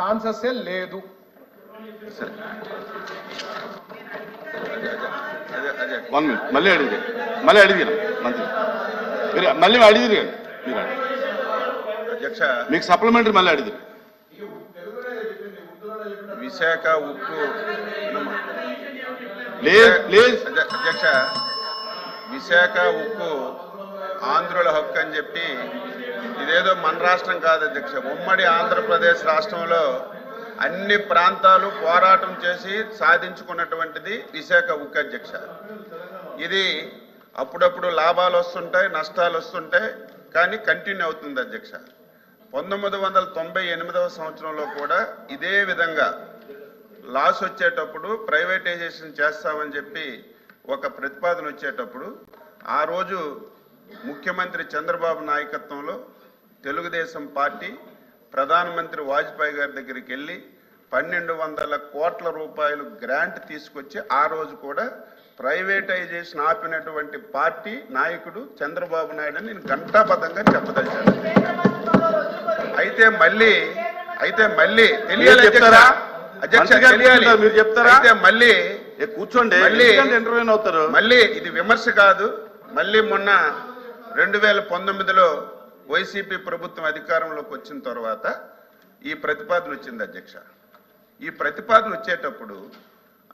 Chances లేదు. One minute. మళ్ళీ అడిగి మళ్ళీ అడిగారు? మంత్రి. మీరు మళ్ళీ అడిగిరు? మీరు. అధ్యక్ష. మీకు సప్లిమెంటరీ మళ్ళీ అడిగారు? విశాఖ ఉక్కు. లేదు లేదు అధ్య- అధ్యక్ష. విశాఖ ఉక్కు ఆంధ్రుల హక్కు అని చెప్పి ఇదేదో మన రాష్ట్రం కాదు అధ్యక్ష. ఉమ్మడి ఆంధ్రప్రదేశ్ రాష్ట్రంలో అన్ని ప్రాంతాలు పోరాటం చేసి సాధించుకున్నటువంటిది విశాఖ ఉక్కు అధ్యక్ష. ఇది అప్పుడప్పుడు లాభాలు వస్తుంటాయి నష్టాలు వస్తుంటాయి కానీ కంటిన్యూ అవుతుంది అధ్యక్ష. పంతొమ్మిది వందల తొంభై ఎనిమిదవ సంవత్సరంలో కూడా ఇదే విధంగా లాస్ వచ్చేటప్పుడు ప్రైవేటైజేషన్ చేస్తామని చెప్పి ఒక ప్రతిపాదన వచ్చేటప్పుడు ఆ రోజు ముఖ్యమంత్రి చంద్రబాబు నాయకత్వంలో తెలుగుదేశం పార్టీ ప్రధానమంత్రి వాజ్పేయి గారి దగ్గరికి వెళ్ళి పన్నెండు వందల కోట్ల రూపాయలు గ్రాంట్ తీసుకొచ్చి ఆ రోజు కూడా ప్రైవేటైజేషన్ ఆపినటువంటి పార్టీ నాయకుడు చంద్రబాబు నాయుడు అని నేను ఘంటాబద్ధంగా చెప్పదలిచాను అయితే మళ్ళీ అయితే మళ్ళీ తెలియాలి మీరు చెప్తారా? అధ్యక్ష మంత్రి గారు తెలియాలి చెప్తారా? మీరు చెప్తారా? అయితే మళ్ళీ కూర్చోండి మళ్ళీ- ఇంటర్వ్యూ అవుతారు మళ్ళీ ఇది విమర్శ కాదు మళ్ళీ మొన్న రెండు వేల పంతొమ్మిదిలో వైసీపీ ప్రభుత్వం అధికారంలోకి వచ్చిన తర్వాత ఈ ప్రతిపాదన వచ్చింది అధ్యక్ష. ఈ ప్రతిపాదన వచ్చేటప్పుడు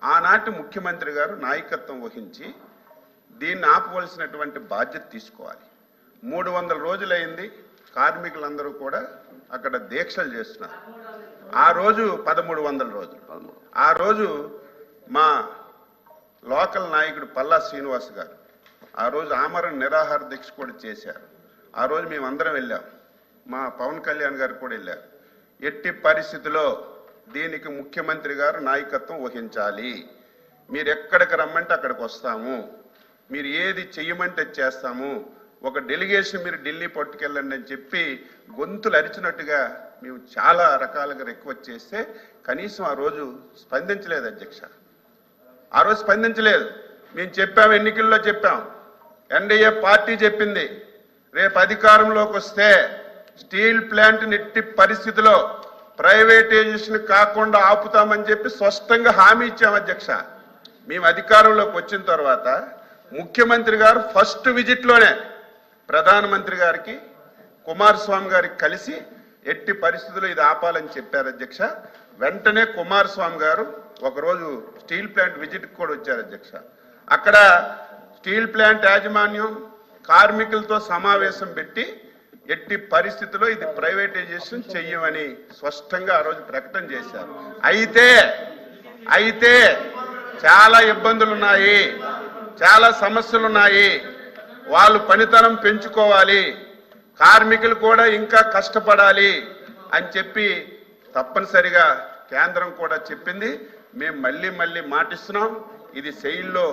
ఆనాటి ముఖ్యమంత్రి గారు నాయకత్వం వహించి దీన్ని ఆపవలసినటువంటి బాధ్యత తీసుకోవాలి. మూడు వందల రోజులైంది కార్మికులందరూ కూడా అక్కడ దీక్షలు చేస్తున్నారు. ఆ రోజు పదమూడు వందల రోజులు. ఆ రోజు మా లోకల్ నాయకుడు పల్లా శ్రీనివాస్ గారు ఆ రోజు ఆమరణ నిరాహార దీక్ష కూడా చేశారు. ఆ రోజు మేమందరం వెళ్ళాం. మా పవన్ కళ్యాణ్ గారు కూడా వెళ్ళారు. ఎట్టి పరిస్థితిలో దీనికి ముఖ్యమంత్రి గారు నాయకత్వం వహించాలి. మీరు ఎక్కడికి రమ్మంటే అక్కడికి వస్తాము. మీరు ఏది చెయ్యమంటే చేస్తాము. ఒక డెలిగేషన్ మీరు ఢిల్లీ పట్టుకెళ్ళండి అని చెప్పి గొంతులు అరిచినట్టుగా మేము చాలా రకాలుగా రిక్వెస్ట్ చేస్తే కనీసం ఆ రోజు స్పందించలేదు అధ్యక్ష. ఆ రోజు స్పందించలేదు. మేము చెప్పాము ఎన్నికల్లో చెప్పాం. ఎన్డీఏ పార్టీ చెప్పింది రేపు అధికారంలోకి వస్తే స్టీల్ ప్లాంట్ నెట్టి పరిస్థితిలో ప్రైవేటైజేషన్ కాకుండా ఆపుతామని చెప్పి స్పష్టంగా హామీ ఇచ్చాం అధ్యక్ష. మేము అధికారంలోకి వచ్చిన తర్వాత ముఖ్యమంత్రి గారు ఫస్ట్ విజిట్లోనే ప్రధానమంత్రి గారికి కుమారస్వామి గారికి కలిసి ఎట్టి పరిస్థితుల్లో ఇది ఆపాలని చెప్పారు అధ్యక్ష. వెంటనే కుమారస్వామి గారు ఒకరోజు స్టీల్ ప్లాంట్ విజిట్కి కూడా వచ్చారు అధ్యక్ష. అక్కడ స్టీల్ ప్లాంట్ యాజమాన్యం కార్మికులతో సమావేశం పెట్టి ఎట్టి పరిస్థితుల్లో ఇది ప్రైవేటైజేషన్ చెయ్యమని స్పష్టంగా ఆ రోజు ప్రకటన చేశారు. అయితే అయితే చాలా ఇబ్బందులు ఉన్నాయి చాలా సమస్యలు ఉన్నాయి వాళ్ళు పనితనం పెంచుకోవాలి కార్మికులు కూడా ఇంకా కష్టపడాలి అని చెప్పి తప్పనిసరిగా కేంద్రం కూడా చెప్పింది. మేము మళ్ళీ మళ్ళీ మాటిస్తున్నాం ఇది శైలిలో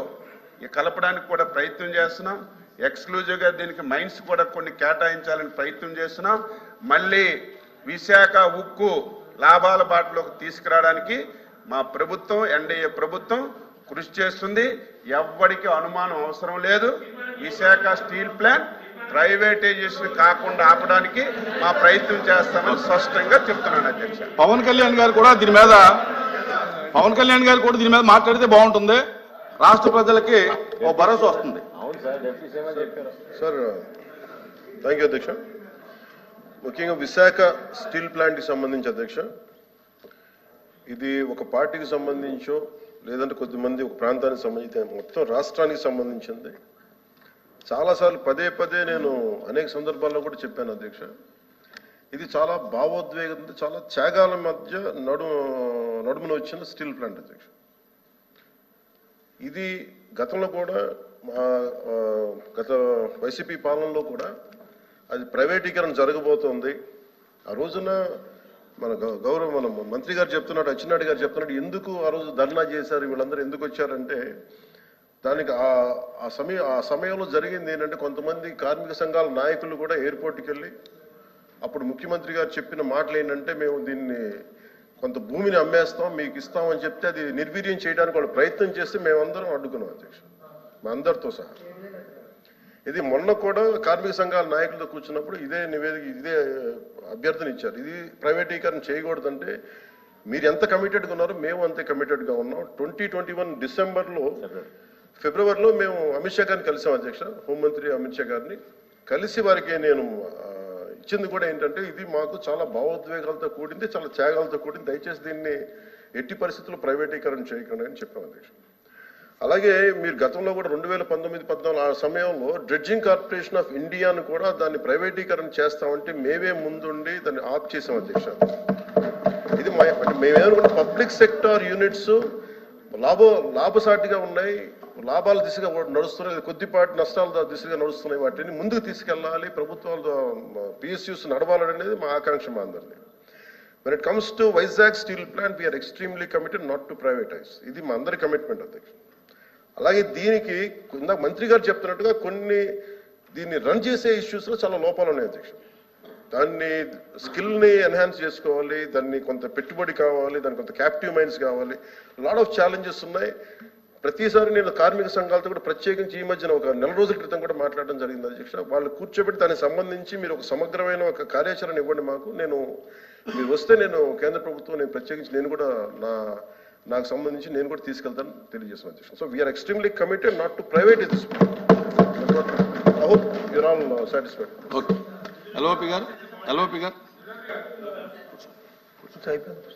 కలపడానికి కూడా ప్రయత్నం చేస్తున్నాం. ఎక్స్క్లూజివ్గా దీనికి మైన్స్ కూడా కొన్ని కేటాయించాలని ప్రయత్నం చేస్తున్నాం. మళ్ళీ విశాఖ ఉక్కు లాభాల బాటలోకి తీసుకురావడానికి మా ప్రభుత్వం ఎన్డీఏ ప్రభుత్వం కృషి చేస్తుంది. ఎవ్వడికి అనుమానం అవసరం లేదు. విశాఖ స్టీల్ ప్లాంట్ ప్రైవేటైజేషన్ కాకుండా ఆపడానికి మా ప్రయత్నం చేస్తామని స్పష్టంగా చెప్తున్నాను అధ్యక్ష. పవన్ కళ్యాణ్ గారు కూడా దీని మీద పవన్ కళ్యాణ్ గారు కూడా దీని మీద మాట్లాడితే బాగుంటుంది. రాష్ట్ర ప్రజలకి ఓ భరోసా వస్తుంది. సార్ థ్యాంక్ యూ అధ్యక్ష. ముఖ్యంగా విశాఖ స్టీల్ ప్లాంట్కి సంబంధించి అధ్యక్ష ఇది ఒక పార్టీకి సంబంధించో లేదంటే కొద్దిమంది ఒక ప్రాంతానికి సంబంధించి మొత్తం రాష్ట్రానికి సంబంధించింది. చాలాసార్లు పదే పదే నేను అనేక సందర్భాల్లో కూడా చెప్పాను అధ్యక్ష. ఇది చాలా భావోద్వేగంతో చాలా త్యాగాల మధ్య నడు నడుమున వచ్చిన స్టీల్ ప్లాంట్ అధ్యక్ష. ఇది గతంలో కూడా గత వైసీపీ పాలనలో కూడా అది ప్రైవేటీకరణ జరగబోతోంది. ఆ రోజున మన గౌరవ మన మంత్రి గారు చెప్తున్నాడు అచ్చెన్నాయుడు గారు చెప్తున్నాడు ఎందుకు ఆ రోజు ధర్నా చేశారు వీళ్ళందరూ ఎందుకు వచ్చారంటే దానికి ఆ ఆ సమయం ఆ సమయంలో జరిగింది ఏంటంటే కొంతమంది కార్మిక సంఘాల నాయకులు కూడా ఎయిర్పోర్ట్కి వెళ్ళి అప్పుడు ముఖ్యమంత్రి గారు చెప్పిన మాటలు ఏంటంటే మేము దీన్ని కొంత భూమిని అమ్మేస్తాం మీకు ఇస్తామని చెప్తే అది నిర్వీర్యం చేయడానికి వాళ్ళు ప్రయత్నం చేస్తే మేమందరం అడ్డుకున్నాం అధ్యక్ష మా అందరితో సహా. ఇది మొన్న కూడా కార్మిక సంఘాల నాయకులతో కూర్చున్నప్పుడు ఇదే నివేదిక ఇదే అభ్యర్థన ఇచ్చారు. ఇది ప్రైవేటీకరణ చేయకూడదంటే మీరు ఎంత కమిటెడ్గా ఉన్నారో మేము అంతే కమిటెడ్గా ఉన్నాం. ట్వంటీ ట్వంటీ వన్ డిసెంబర్లో ఫిబ్రవరిలో మేము అమిత్ షా గారిని కలిసాం అధ్యక్ష హోంమంత్రి అమిత్ షా గారిని. కలిసి వారికి నేను ఇచ్చింది కూడా ఏంటంటే ఇది మాకు చాలా భావోద్వేగాలతో కూడింది చాలా త్యాగాలతో కూడింది. దయచేసి దీన్ని ఎట్టి పరిస్థితుల్లో ప్రైవేటీకరణ చేయకండి అని చెప్పాం అధ్యక్ష. అలాగే మీరు గతంలో కూడా రెండు వేల పంతొమ్మిది పద్నాలుగు ఆ సమయంలో డ్రెడ్జింగ్ కార్పొరేషన్ ఆఫ్ ఇండియాను కూడా దాన్ని ప్రైవేటీకరణ చేస్తామంటే మేమే ముందుండి దాన్ని ఆప్ చేసాం అధ్యక్ష. ఇది మా అంటే మేమేమనుకుంటే పబ్లిక్ సెక్టార్ యూనిట్స్ లాభ లాభసాటిగా ఉన్నాయి. లాభాల దిశగా నడుస్తున్నాయి కొద్దిపాటి నష్టాల దిశగా నడుస్తున్నాయి. వాటిని ముందుకు తీసుకెళ్ళాలి. ప్రభుత్వాలు పిఎస్యూస్ నడవాలనేది మా ఆకాంక్ష మా అందరిది. When it comes to Vizag steel plant we are extremely committed not to privatize ఇది మా అందరి కమిట్మెంట్ అధ్యక్ష అలాగే దీనికి ఇందాక మంత్రి గారు చెప్తున్నట్టుగా కొన్ని దీన్ని రన్ చేసే ఇష్యూస్లో చాలా లోపాలు ఉన్నాయి అధ్యక్ష దాన్ని స్కిల్ని ఎన్హాన్స్ చేసుకోవాలి దాన్ని కొంత పెట్టుబడి కావాలి దానికి కొంత క్యాప్టివ్ మైండ్స్ కావాలి. లాట్ ఆఫ్ ఛాలెంజెస్ ఉన్నాయి. ప్రతిసారి నేను కార్మిక సంఘాలతో కూడా ప్రత్యేకించి ఈ మధ్యన ఒక నెల రోజుల క్రితం కూడా మాట్లాడడం జరిగింది అధ్యక్ష వాళ్ళు కూర్చోబెట్టి దానికి సంబంధించి మీరు ఒక సమగ్రమైన ఒక కార్యాచరణ ఇవ్వండి మాకు. నేను మీరు వస్తే నేను కేంద్ర ప్రభుత్వం నేను ప్రత్యేకించి నేను కూడా నా నాకు సంబంధించి నేను కూడా తీసుకెళ్తాను తెలియజేస్తాను అధ్యక్ష so we are extremely committed not to private this I hope you're all satisfied okay LOP గారు. ఎల్ఓపి గారు. అయిపోయింది